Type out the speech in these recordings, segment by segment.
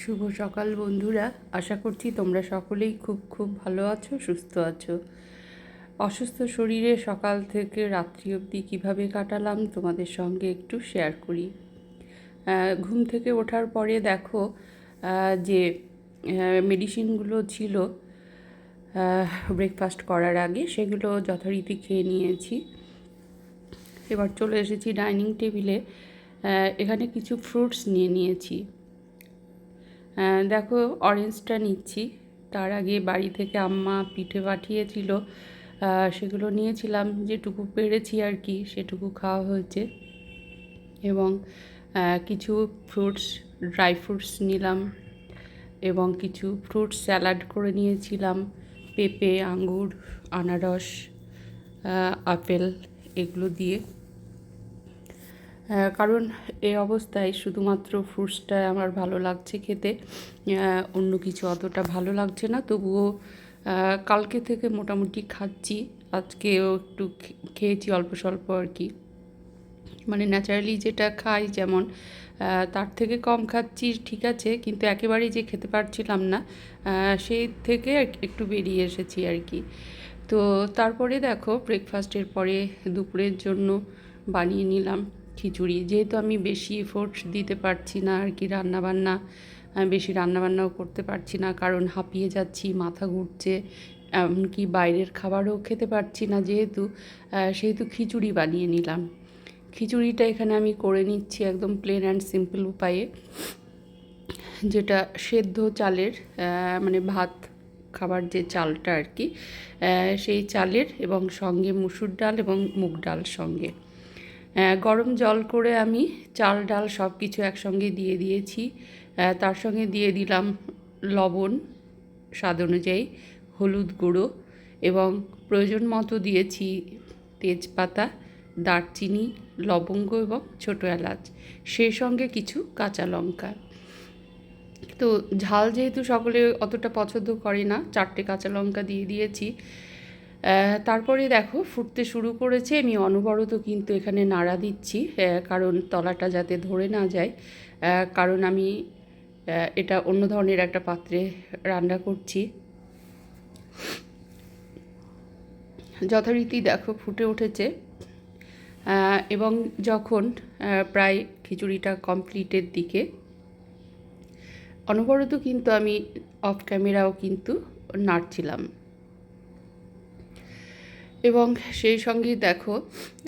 শুভ সকাল বন্ধুরা। আশা করছি তোমরা সকলেই খুব খুব ভালো আছো, সুস্থ আছো। অসুস্থ শরীরে সকাল থেকে রাত্রি অবধি কীভাবে কাটালাম তোমাদের সঙ্গে একটু শেয়ার করি। ঘুম থেকে ওঠার পরে দেখো যে মেডিসিনগুলো ছিল ব্রেকফাস্ট করার আগে সেগুলো যথারীতি খেয়ে নিয়েছি। এবার চলে এসেছি ডাইনিং টেবিলে এখানে কিছু ফ্রুটস নিয়ে নিয়েছি। দেখো অরেঞ্জটা নিচ্ছি। তার আগে বাড়ি থেকে আম্মা পিঠে পাঠিয়েছিল। সেগুলো নিয়েছিলাম। যেটুকু পেরেছি আর কি, সেটুকু খাওয়া হয়েছে। এবং কিছু ফ্রুটস ড্রাই ফ্রুটস নিলাম। এবং কিছু ফ্রুট স্যালাড করে নিয়েছিলাম। পেঁপে, আঙ্গুর, আনারস আপেল, এগুলো দিয়ে। কারণ এই অবস্থায় শুধুমাত্র ফ্রুটসটা আমার ভালো লাগছে খেতে অন্য কিছু অতটা ভালো লাগছে না। তবুও কালকে থেকে মোটামুটি খাচ্ছি, আজকেও একটু খেয়েছি অল্প স্বল্প আর কি। মানে ন্যাচারালি যেটা খাই যেমন তার থেকে কম খাচ্ছি ঠিক আছে, কিন্তু একেবারেই যে খেতে পারছিলাম না সেই থেকে এক- একটু বেরিয়ে এসেছি আর কি। তো তারপরে দেখো ব্রেকফাস্টের পরে দুপুরের জন্য বানিয়ে নিলাম। খিচুড়ি। যেহেতু আমি বেশি এফোর্ট দিতে পারছি না আর কি রান্নাবান্না বেশি রান্নাবান্নাও করতে পারছি না, কারণ হাঁপিয়ে যাচ্ছি, মাথা ঘুরছে, এমনকি বাইরের খাবারও খেতে পারছি না যেহেতু সেহেতু খিচুড়ি বানিয়ে নিলাম। খিচুড়িটা এখানে আমি করে নিচ্ছি একদম প্লেন অ্যান্ড সিম্পল উপায়ে, যেটা সেদ্ধ চালের মানে ভাত খাবার যে চালটা আর কি সেই চালের এবং সঙ্গে মুসুর ডাল এবং মুগ ডাল সঙ্গে। গরম জল করে আমি চাল, ডাল সব কিছু একসঙ্গে দিয়ে দিয়েছি। তার সঙ্গে দিয়ে দিলাম লবণ, স্বাদ অনুযায়ী হলুদ গুঁড়ো এবং প্রয়োজন মতো দিয়েছি তেজপাতা, দারচিনি, লবঙ্গ এবং ছোটো এলাচ সেই সঙ্গে কিছু কাঁচা লঙ্কা। তো ঝাল যেহেতু সকলে অতটা পছন্দ করে না, চারটে কাঁচা লঙ্কা দিয়ে দিয়েছি। তারপরে দেখো ফুটতে শুরু করেছে। আমি অনবরত কিন্তু এখানে নাড়া দিচ্ছি কারণ তলাটা যাতে ধরে না যায়। কারণ আমি এটা অন্য ধরনের একটা পাত্রে রান্না করছি। যথারীতি দেখো ফুটে উঠেছে। এবং যখন প্রায় খিচুড়িটা কমপ্লিটের দিকে, অনবরত কিন্তু আমি অফ ক্যামেরাও কিন্তু নাড়ছিলাম। এবং সেই সঙ্গে দেখো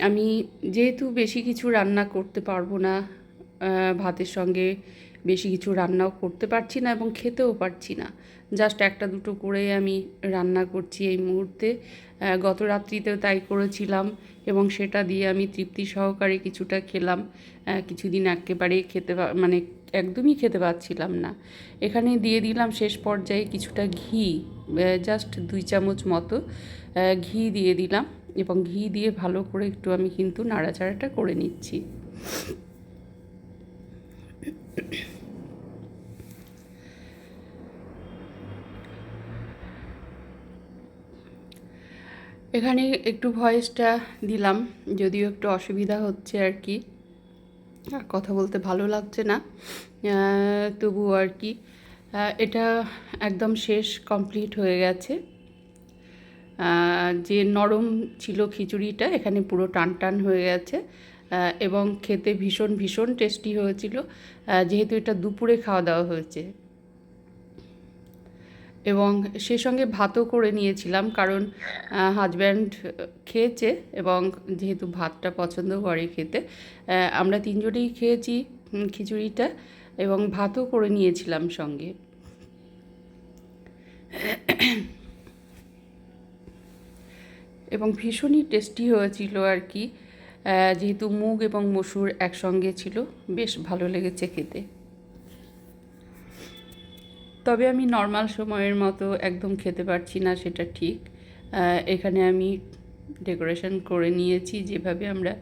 আমি যেহেতু বেশি কিছু রান্না করতে পারব না ভাতের সঙ্গে বেশি কিছু রান্নাও করতে পারছি না এবং খেতেও পারছি না। জাস্ট একটা দুটো করে আমি রান্না করছি এই মুহূর্তে। গত রাত্রিতেও তাই করেছিলাম এবং সেটা দিয়ে আমি তৃপ্তি সহকারে কিছুটা খেলাম। কিছুদিন একেবারে খেতে মানে একদমই খেতে পাচ্ছিলাম না। এখানে দিয়ে দিলাম শেষ পর্যায়ে কিছুটা ঘি জাস্ট দুই চামচ মতো ঘি দিয়ে দিলাম এবং ঘি দিয়ে ভালো করে একটু আমি কিন্তু নাড়াচাড়াটা করে নিচ্ছি। এখানে একটু ভয়েসটা দিলাম, যদিও একটু অসুবিধা হচ্ছে আর কি। আর কথা বলতে ভালো লাগছে না তবুও আর কি। এটা একদম শেষ কমপ্লিট হয়ে গেছে। যে নরম ছিল খিচুড়িটা, এখানে পুরো টান টান হয়ে গেছে। এবং খেতে ভীষণ ভীষণ টেস্টি হয়েছিল। যেহেতু এটা দুপুরে খাওয়া দাওয়া হয়েছে। এবং সে সঙ্গে ভাতও করে নিয়েছিলাম কারণ হাজব্যান্ড খেয়েছে এবং যেহেতু ভাতটা পছন্দ করে খেতে আমরা তিনজনেই খেয়েছি খিচুড়িটা এবং ভাতও করে নিয়েছিলাম সঙ্গে। এবং ভীষণই টেস্টি হয়েছিল আর কি যেহেতু মুগ এবং মসুর একসঙ্গে ছিল, বেশ ভালো লেগেছে খেতে। তবে আমি নর্মাল সময়ের মতো একদম খেতে পারছি না, সেটা ঠিক। এখানে আমি ডেকোরেশন করে নিয়েছি, যেভাবে আমরা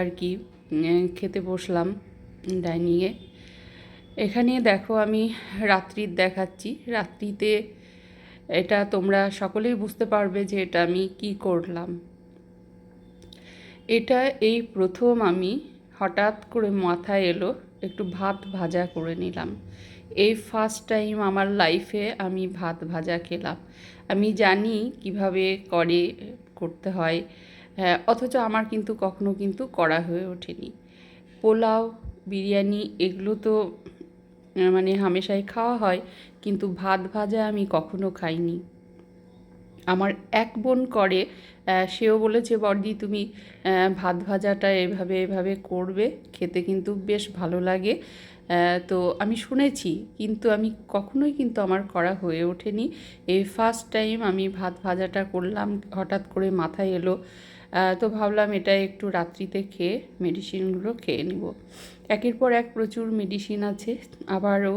আর কি খেতে বসলাম ডাইনিংয়ে এখানে দেখো আমি রাত্রির দেখাচ্ছি। রাত্রিতে এটা তোমরা সকলেই বুঝতে পারবে যে এটা আমি কি করলাম। এটা এই প্রথম আমি হঠাৎ করে মাথায় এলো, একটু ভাত ভাজা করে নিলাম। এই ফার্স্ট টাইম আমার লাইফে আমি ভাত ভাজা খেলাম। আমি জানি কীভাবে করে করতে হয় হ্যাঁ, অথচ আমার কিন্তু কখনো কিন্তু করা হয়ে ওঠেনি। পোলাও বিরিয়ানি এগুলো তো মানে হামেশাই খাওয়া হয় কিন্তু ভাত ভাজা আমি কখনো খাইনি। আমার এক বোন করে সেও বলেছে, বর্দি, তুমি ভাত ভাজাটা এভাবে এভাবে করবে, খেতে কিন্তু বেশ ভালো লাগে। তো আমি শুনেছি, কিন্তু আমি কখনোই কিন্তু আমার করা হয়ে ওঠেনি। এই ফার্স্ট টাইম আমি ভাত ভাজাটা করলাম, হঠাৎ করে মাথায় এলো। তো ভাবলাম, এটা একটু রাত্রিতে খেয়ে মেডিসিনগুলো খেয়ে নিব। একের পর এক প্রচুর মেডিসিন আছে। আবারও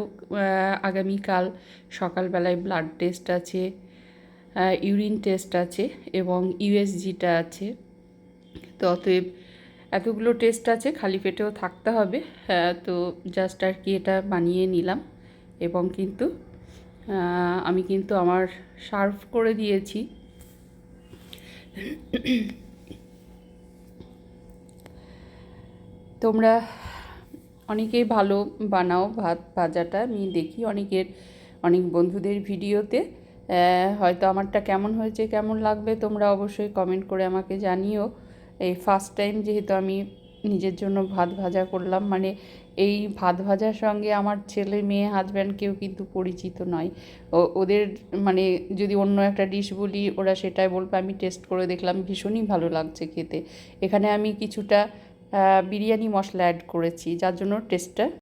আগামীকাল সকালবেলায় ব্লাড টেস্ট আছে। ইউরিন টেস্ট আছে এবং ইউএসজিটা আছে। তো অতএব এতগুলো টেস্ট আছে, খালি পেটেও থাকতে হবে। তো জাস্ট আর কি এটা বানিয়ে নিলাম এবং কিন্তু আমি কিন্তু আমার সার্ভ করে দিয়েছি। তোমরা অনেকেই ভালো বানাও ভাত ভাজাটা। আমি দেখি অনেকের, অনেক বন্ধুদের ভিডিওতে। হয়তো আমারটা কেমন হয়েছে, কেমন লাগবে, তোমরা অবশ্যই কমেন্ট করে আমাকে জানিও। এই ফার্স্ট টাইম যেহেতু আমি নিজের জন্য ভাত ভাজা করলাম মানে এই ভাত ভাজার সঙ্গে আমার ছেলে মেয়ে হাজব্যান্ড কেউ কিন্তু পরিচিত নয়। ও, ওদের মানে যদি অন্য একটা ডিশ বলি, ওরা সেটাই বলবে, আমি টেস্ট করে দেখলাম, ভীষণই ভালো লাগছে খেতে। এখানে আমি কিছুটা বিরিয়ানি মশলা অ্যাড করেছি, যার জন্য টেস্টটা